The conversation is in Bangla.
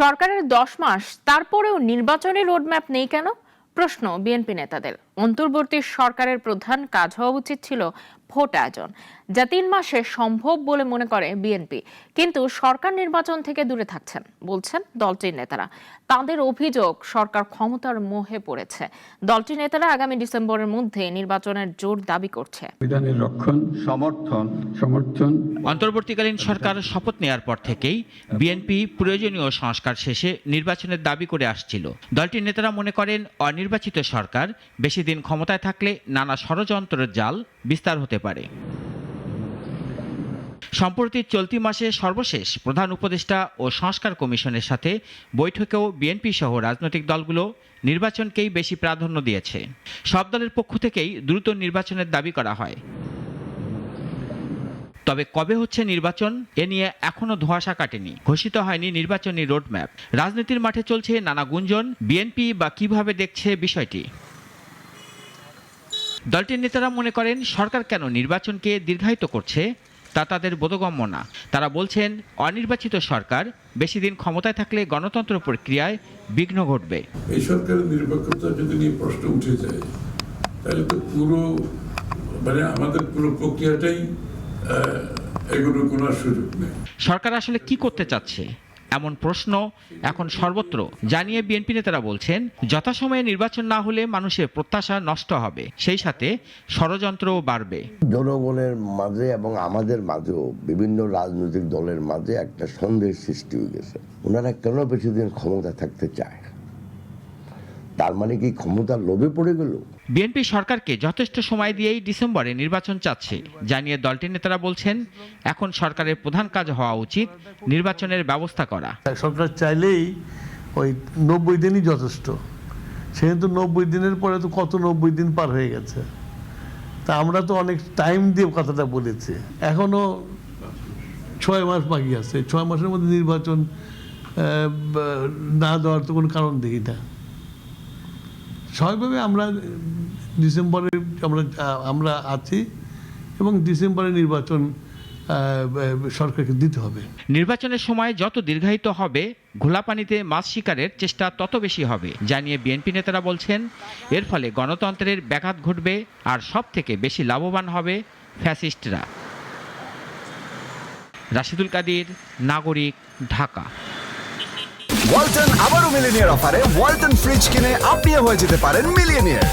সরকারের দশ মাস তারপরেও নির্বাচনী রোডম্যাপ নেই কেন? প্রশ্ন বিএনপি নেতাদের। অন্তর্বর্তী সরকারের প্রধান কাজ হওয়া উচিত ছিল ভোট আয়োজন যা তিন মাসে সম্ভব বলে মনে করে বিএনপি। কিন্তু সরকার নির্বাচন থেকে দূরে থাকছেন বলছেন দলটির নেতারা। তাদের অভিযোগ সরকার ক্ষমতার মোহে পড়েছে। দলটির নেতারা আগামী ডিসেম্বরের মধ্যে নির্বাচনের জোর দাবি করছে। রক্ষণ সমর্থন সমর্থন। অন্তর্বর্তীকালীন সরকার শপথ নেয়ার পর থেকেই বিএনপি প্রয়োজনীয় সংস্কার শেষে নির্বাচনের দাবি করে আসছিল। দলটির নেতারা মনে করেন অনির্বাচিত সরকার বেশি দিন ক্ষমতায় থাকলে নানা ষড়যন্ত্রের জাল বিস্তার হতে পারে। সম্প্রতি চলতি মাসে সর্বশেষ প্রধান উপদেষ্টা ও সংস্কার কমিশনের সাথে বৈঠকেও বিএনপি সহ রাজনৈতিক দলগুলো নির্বাচনকেই বেশি প্রাধান্য দিয়েছে। সব দলের পক্ষ থেকেই দ্রুত নির্বাচনের দাবি করা হয়। তবে কবে হচ্ছে নির্বাচন, এ নিয়ে এখনও ধোঁয়াশা কাটেনি। ঘোষিত হয়নি নির্বাচনী রোডম্যাপ। রাজনীতির মাঠে চলছে নানা গুঞ্জন। বিএনপি বা কীভাবে দেখছে বিষয়টি? দলটির নেতারা মনে করেন সরকার কেন নির্বাচনকে দীর্ঘায়িত করছে তা তাদের বোধগম্য না। তারা বলছেন অনির্বাচিত সরকার বেশি দিন ক্ষমতায় থাকলে গণতন্ত্র প্রক্রিয়ায় বিঘ্ন ঘটবে। এই সরকারের নিরপেক্ষতা যদি নিয়ে প্রশ্ন উঠে যায় তাহলে তো পুরো মানে আমাদের পুরো প্রক্রিয়াটাই এগোনোর কোনো সুযোগ নেই। সরকার আসলে কি করতে চাচ্ছে? এমন প্রশ্ন এখন সর্বত্র। জানিয়ে বিএনপি নেতারা বলছেন, যথাসময়ে নির্বাচন না হলে মানুষের প্রত্যাশা নষ্ট হবে। সেই সাথে ষড়যন্ত্রও বাড়বে। জনগণের মাঝে এবং আমাদের মাঝেও বিভিন্ন রাজনৈতিক দলের মাঝে একটা সন্দেহের সৃষ্টি হয়ে গেছে। ওনারা কেন বেশি দিন ক্ষমতা থাকতে চায়? তার মানে কি ক্ষমতার লোভে পড়ে গেল? বিএনপি সরকারকে যথেষ্ট সময় দিয়েই ডিসেম্বরে নির্বাচন চাচ্ছে। জানিয়ে দলটির নেতারা বলছেন, এখন সরকারের প্রধান কাজ হওয়া উচিত নির্বাচনের ব্যবস্থা করা। সরকার চাইলেই ওই নব্বই দিনই যথেষ্ট। সে কিন্তু নব্বই দিনের পরে তো কত নব্বই দিন পার হয়ে গেছে। তা আমরা তো অনেক টাইম দিয়ে কথাটা বলেছি। এখনও ছয় মাস বাকি আছে। ছয় মাসের মধ্যে নির্বাচন না দেওয়ার তো কোনো কারণ দেখি না। স্বাভাবিকভাবে আমরা ডিসেম্বরে আমরা আমরা আছি এবং ডিসেম্বরে নির্বাচন সরকারকে দিতে হবে। নির্বাচনের সময় যত দীর্ঘায়িত হবে ঘোলা পানিতে মাছ শিকারের চেষ্টা তত বেশি হবে জানিয়ে বিএনপি নেতারা বলছেন। এর ফলে গণতন্ত্রের ব্যাঘাত ঘটবে আর সব থেকে বেশি লাভবান হবে ফ্যাসিস্টরা। রাশিদুল কাদির নাগরিক ঢাকা। ওয়ালটন আবারও মিলিনিয়ার অফারে ওয়ালটন ফ্রিজ কিনে আপনিও হয়ে যেতে পারেন মিলিয়নিয়ার।